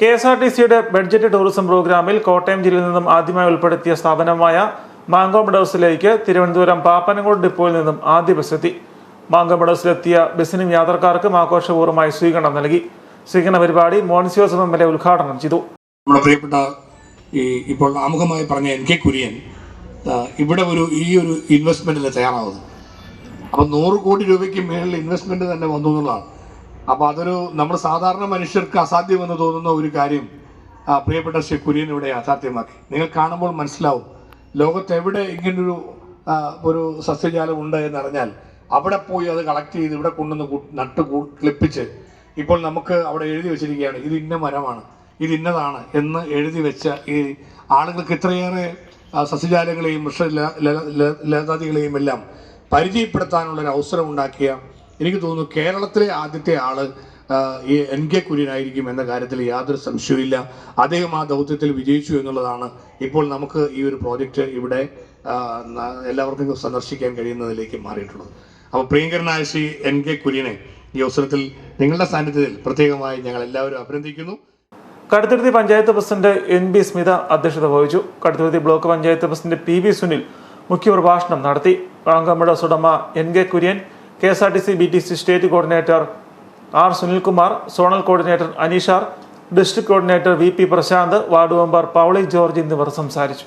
K S R T സിയുടെ budget tourism പ്രോഗ്രാമിൽ കോട്ടയം ജില്ലയിൽ നിന്നും ആദ്യമായി ഉൾപ്പെടുത്തിയ സ്ഥാപനമായ മാങ്കോ മെഡോസിലേക്ക് തിരുവനന്തപുരം പാപ്പനംകോട് ഡിപ്പോയിൽ നിന്നും ആദ്യ ബസ്സെത്തി മാങ്കോ മെഡോസിലെത്തിയ ബസ്സിനും യാത്രക്കാർക്കും ആഘോഷപൂർവമായി സ്വീകരണം നൽകി. സ്വീകരണ പരിപാടി മോൻസിയോസം എം എൽ എ ഉദ്ഘാടനം ചെയ്തു. നമ്മുടെ പ്രിയപ്പെട്ട ഈ ഇപ്പോൾ ആമുഖമായി പറഞ്ഞ എൻ കെ കുര്യൻ ഇവിടെ ഒരു ഈ ഒരു ഇൻവെസ്റ്റ്മെന്റിന് തയ്യാറാവുന്നത് അപ്പം നൂറ് കോടി രൂപയ്ക്ക് മേളിൽ ഇൻവെസ്റ്റ്മെന്റ് തന്നെ വന്നു എന്നുള്ളതാണ്. അപ്പോൾ അതൊരു നമ്മൾ സാധാരണ മനുഷ്യർക്ക് അസാധ്യമെന്ന് തോന്നുന്ന ഒരു കാര്യം പ്രിയപ്പെട്ട ശ്രീ കുര്യൻ ഇവിടെ യാഥാർത്ഥ്യമാക്കി. നിങ്ങൾ കാണുമ്പോൾ മനസ്സിലാവും ലോകത്തെവിടെ ഇങ്ങനൊരു ഒരു സസ്യജാലം ഉണ്ട് എന്നറിഞ്ഞാൽ അവിടെ പോയി അത് കളക്ട് ചെയ്ത് ഇവിടെ കൊണ്ടുവന്ന് നട്ട് ക്ലിപ്പിച്ച് ഇപ്പോൾ നമുക്ക് അവിടെ എഴുതി വെച്ചിരിക്കുകയാണ് ഇത് ഇന്ന മരമാണ് ഇത് ഇന്നതാണ് എന്ന് എഴുതി വെച്ച ഈ ആളുകൾക്ക് ഇത്രയേറെ സസ്യജാലങ്ങളെയും വൃക്ഷ ലതാദികളെയും എല്ലാം പരിചയപ്പെടുത്താനുള്ളൊരു അവസരം ഉണ്ടാക്കിയ എനിക്ക് തോന്നുന്നു കേരളത്തിലെ ആദ്യത്തെ ആൾ ഈ എൻ കെ കുര്യനായിരിക്കും എന്ന കാര്യത്തിൽ യാതൊരു സംശയവുമില്ല. അദ്ദേഹം ആ ദൗത്യത്തിൽ വിജയിച്ചു എന്നുള്ളതാണ് ഇപ്പോൾ നമുക്ക് ഈ ഒരു പ്രോജക്റ്റ് ഇവിടെ എല്ലാവർക്കും സന്ദർശിക്കാൻ കഴിയുന്നതിലേക്ക് മാറിയിട്ടുള്ളത്. അപ്പോൾ പ്രിയങ്കരനായ ശ്രീ എൻ കെ കുര്യനെ ഈ അവസരത്തിൽ നിങ്ങളുടെ സാന്നിധ്യത്തിൽ പ്രത്യേകമായി ഞങ്ങൾ എല്ലാവരും അഭിനന്ദിക്കുന്നു. Kaduthuruthy panchayat president N B Smitha അധ്യക്ഷത വഹിച്ചു. Kaduthuruthy block panchayat president P V Sunil മുഖ്യപ്രഭാഷണം നടത്തി. വാങ്കമ്പട സുടമ N K Kurian K S R T C B T C state coordinator R Sunilkumar zonal coordinator അനീഷാർ district coordinator V P Prashanth ward member Pauly George എന്നിവർ സംസാരിച്ചു.